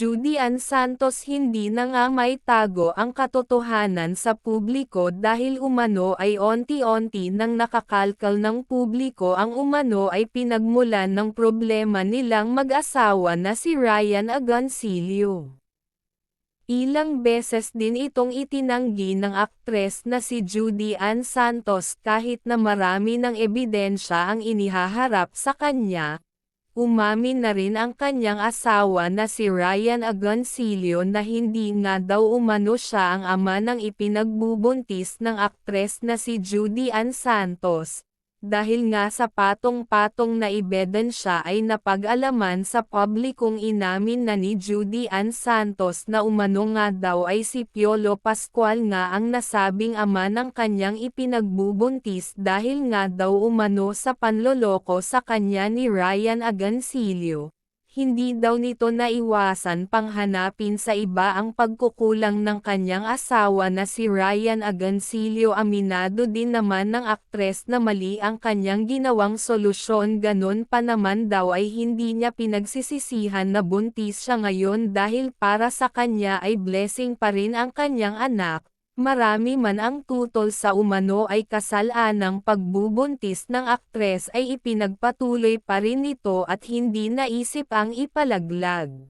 Ann Santos hindi na nga may tago ang katotohanan sa publiko dahil umano ay onti-onti nang nakakalkal ng publiko ang umano ay pinagmulan ng problema nilang mag-asawa na si Ryan Agoncillo. Ilang beses din itong itinanggi ng aktres na si Judy Ann Santos kahit na marami ng ebidensya ang inihaharap sa kanya, Umamin na rin ang kanyang asawa na si Ryan Agoncillo na hindi nga daw umano siya ang ama ng ipinagbubuntis ng aktres na si Judy Ann Santos, dahil nga sa patong-patong na ebidensya ay napag-alaman sa publikong inamin na ni Judy Ann Santos na umano nga daw ay si Piolo Pascual nga ang nasabing ama ng kanyang ipinagbubuntis dahil nga daw umano sa panloloko sa kanya ni Ryan Agancillo hindi daw nito naiwasan panghanapin sa iba ang pagkukulang ng kanyang asawa na si Ryan Agancillo aminado din naman ng aktres na mali ang kanyang ginawang solusyon. Ganon pa naman daw ay hindi niya pinagsisisihan na buntis siya ngayon dahil para sa kanya ay blessing pa rin ang kanyang anak, Marami man ang tutol sa umano ay kasalaan ng pagbubuntis ng aktres ay ipinagpatuloy pa rin ito at hindi naisip ang ipalaglag.